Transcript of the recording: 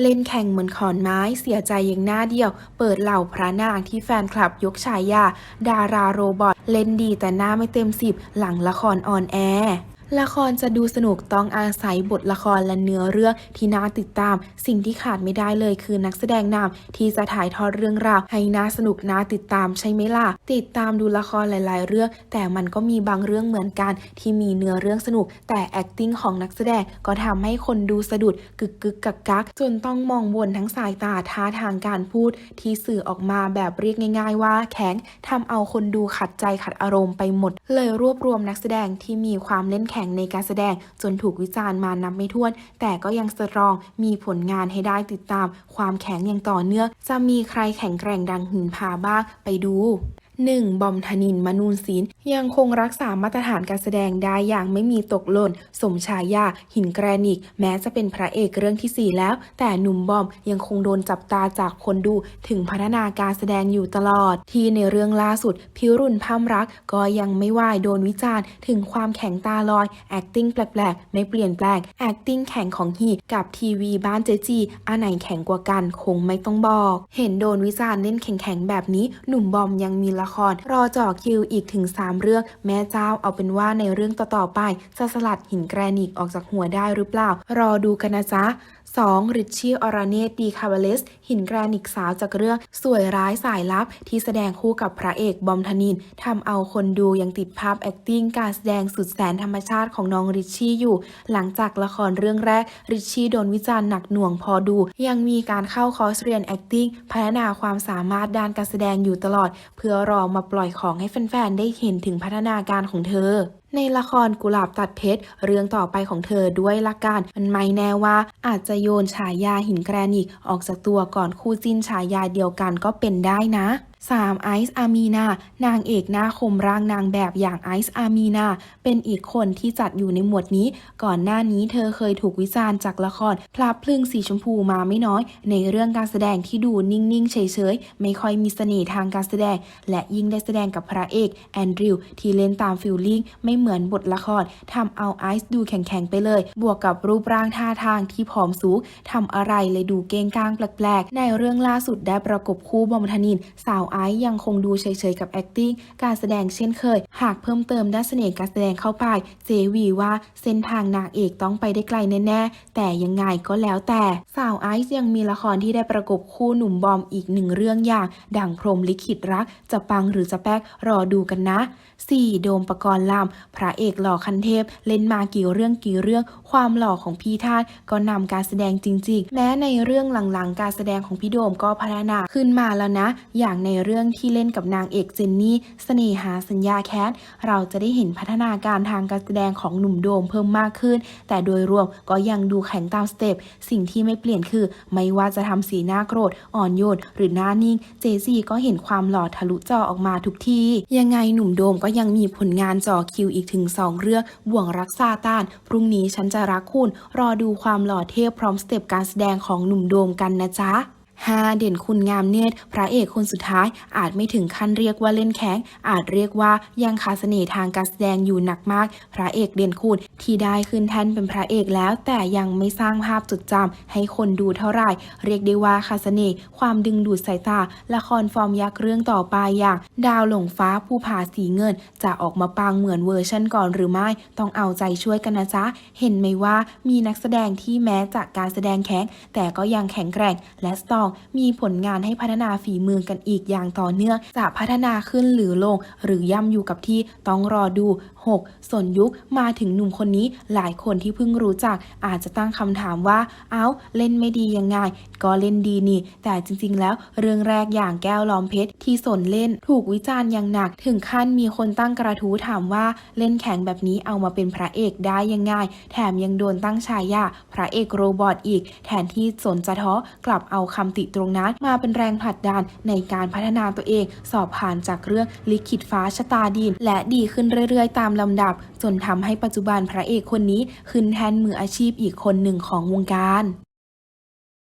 เล่นแข่งเหมือนขอนไม้เสียใจอย่างหน้าเดียว เปิดเหล่าพระนางที่แฟนคลับยกฉายา ดาราโรบอทเล่นดีแต่หน้าไม่เต็มสิบหลังละครออนแอร์ ละครจะดูสนุกต้องอาศัยบทละครและเนื้อเรื่องที่น่าติดตาม สิ่งที่ขาดไม่ได้เลยคือนักแสดงนำที่จะถ่ายทอดเรื่องราวให้น่าสนุกน่าติดตามใช่ไหมล่ะ ติดตามดูละครหลาย ๆ เรื่อง แต่มันก็มีบางเรื่องเหมือนกัน ที่มีเนื้อเรื่องสนุก แต่ acting ของนักแสดงก็ทำให้คนดูสะดุดกึกกึกกักกักจนต้องมองวนทั้งสายตาท่าทางการพูด ที่สื่อออกมาแบบเรียกง่าย ๆ ว่าแข็งทำเอาคนดูขัดใจขัดอารมณ์ไปหมด เลยรวบรวมนักแสดงที่มีความเล่นแขงในการแสดงจนถูกวิจารณ์มานับไม่ถ้วน แต่ก็ยังสตรองมีผลงานให้ได้ติดตาม ความแข็งอย่างต่อเนื่อง จะมีใครแข็งแกร่งดังหินผาบ้างไปดู 1. บอมธนินมนูนศิลป์ยังคงรักษามาตรฐานการแสดงได้อย่างไม่มีตกหล่น สมฉายา หินแกรนิก แม้จะเป็นพระเอกเรื่องที่ 4 แล้ว แต่หนุ่มบอมยังคงโดนจับตาจากคนดูถึงพัฒนาการแสดงอยู่ตลอด ที่ในเรื่องล่าสุด พิรุณพามรักก็ยังไม่ว่ายโดนวิจารณ์ ถึงความแข็งตาลอย acting แปลกๆ ไม่เปลี่ยนแปลง acting แข็งของฮีกับทีวีบ้านเจจีอันไหนแข็งกว่ากันคงไม่ต้องบอก เห็นโดนวิจารณ์เล่นแข็งๆแบบนี้หนุ่มบอมยังมีละคร รอจ่อคิวอีกถึง 3 เรื่อง แม่เจ้าเอาเป็นว่าในเรื่องต่อๆไปจะสลัดหินแกรนิกออกจากหัวได้หรือเปล่า รอดูกันนะจ๊ะ 2. ริชชี่อราเนตดีคาบาเลส หินแกรนิกสาวจากเรื่องสวยร้ายสายลับ ที่แสดงคู่กับพระเอกบอมธนินทำเอาคนดูยังติดภาพ acting การแสดงสุดแสนธรรมชาติของน้องริชชี่อยู่ หลังจากละครเรื่องแรก ริชชี่โดนวิจารณ์หนักหน่วงพอดู ยังมีการเข้าคอร์สเรียน acting พัฒนาความสามารถด้านการแสดงอยู่ตลอด เพื่อรอมาปล่อยของให้แฟนๆได้เห็นถึงพัฒนาการของเธอในละครกุหลาบตัดเพชร เรื่องต่อไปของเธอด้วยละกันมันไม่แน่ว่าอาจจะโยนฉายาหินแกรนิกออกจากตัวก่อนคู่จิ้นฉายาเดียวกันก็เป็นได้นะ 3. ไอซ์อามีนานางเอกหน้าคมร่างนางแบบอย่างไอซ์อามีนาเป็นอีกคนที่จัดอยู่ในหมวดนี้ ก่อนหน้านี้เธอเคยถูกวิจารณ์จากละครพลับพลึงสีชมพูมาไม่น้อย ในเรื่องการแสดงที่ดูนิ่ง ๆ เฉย ๆ ไม่ค่อยมีเสน่ห์ทางการแสดง และยิ่งได้แสดงกับพระเอกแอนดริวที่เล่นตามฟิลลิ่งไม่เหมือนบทละครทำเอาไอซ์ดูแข็ง ๆ ไปเลย บวกกับรูปร่างท่าทางที่ผอมสูงทำอะไรเลยดูเก้งก้างแปลกๆในเรื่องล่าสุดได้ประกบคู่บอมธนินสาวไอซ์ยังคงดูเฉยๆกับ acting การแสดงเช่นเคย หากเพิ่มเติมด้านเสน่ห์การแสดงเข้าไป เจวีว่าเส้นทางนางเอกต้องไปได้ไกลแน่ๆ แต่ยังไงก็แล้วแต่ สาวไอซ์ยังมีละครที่ได้ประกบคู่หนุ่มบอมอีกหนึ่งเรื่องอย่าง ดังพรมลิขิตรัก จะปังหรือจะแป๊กรอดูกันนะ 4. โดมปกรณ์ลำพระเอกหล่อคันเทพ เล่นมากี่เรื่องกี่เรื่อง ความหล่อของพี่ทาสก็นำการแสดงจริง ๆ แม้ในเรื่องหลังๆ การแสดงของพี่โดมก็พัฒนาขึ้นมาแล้วนะ อย่างในเรื่องที่เล่นกับนางเอกเจนนี่เสน่หาสัญญาแคทเราจะได้เห็นพัฒนาการทางการแสดงของหนุ่มโดมเพิ่มมากขึ้น แต่โดยรวมก็ยังดูแข็งตามสเต็ปสิ่งที่ไม่เปลี่ยนคือ ไม่ว่าจะทำสีหน้าโกรธ อ่อนโยน หรือหน้านิ่ง เจซี่ก็เห็นความหล่อทะลุจอออกมาทุกทียังไงหนุ่มโดมก็ยังมีผลงานจ่อคิวอีกถึง 2 เรื่องบ่วงรักซาตาน พรุ่งนี้ฉันจะรักคุณ รอดูความหล่อเทพพร้อมสเต็ปการแสดงของหนุ่มโดมกันนะจ๊ะ 5. เด่นคุณงามเนตร พระเอกคนสุดท้ายอาจไม่ถึงขั้นเรียกว่าเล่นแข้งอาจเรียกว่ายังคาเสน่ห์ทางการแสดงอยู่หนักมาก พระเอกเด่นคุณที่ได้ขึ้นแท่นเป็นพระเอกแล้ว แต่ยังไม่สร้างภาพจดจำให้คนดูเท่าไหร่ เรียกได้ว่าคาเสน่ห์ความดึงดูดสายตา ละครฟอร์มยักษ์เรื่องต่อไปอย่าง ดาวหลงฟ้าผู้ผาสีเงิน จะออกมาปังเหมือนเวอร์ชั่นก่อนหรือไม่ ต้องเอาใจช่วยกันนะจ๊ะ เห็นไหมว่ามีนักแสดงที่แม้จากการแสดงแข็งแต่ก็ยังแข็งแกร่งและสตองมีผลงานให้พัฒนาฝีมือกันอีกอย่างต่อเนื่อง จะพัฒนาขึ้นหรือลง หรือย่ำอยู่กับที่ต้องรอดู 6. สนยุคมาถึงหนุ่มคนนี้หลายคนที่เพิ่งรู้จัก อาจจะตั้งคำถามว่า เอ้า เล่นไม่ดียังไง ก็เล่นดีนี่ แต่จริงๆแล้วเรื่องแรกอย่างแก้วล้อมเพชรที่สนเล่นถูกวิจารณ์อย่างหนัก ถึงขั้นมีคนตั้งกระทู้ถามว่าเล่นแข็งแบบนี้เอามาเป็นพระเอกได้ยังไง แถมยังโดนตั้งฉายาพระเอกโรบอทอีก แทนที่สนจะท้อกลับเอาคำติตรงนั้นมาเป็นแรงผลักดันในการพัฒนาตัวเอง สอบผ่านจากเรื่องลิขิตฟ้าชะตาดิน และดีขึ้นเรื่อยๆ ตามลำดับ จนทำให้ปัจจุบันพระเอกคนนี้ขึ้นแทนมืออาชีพอีกคนหนึ่งของวงการ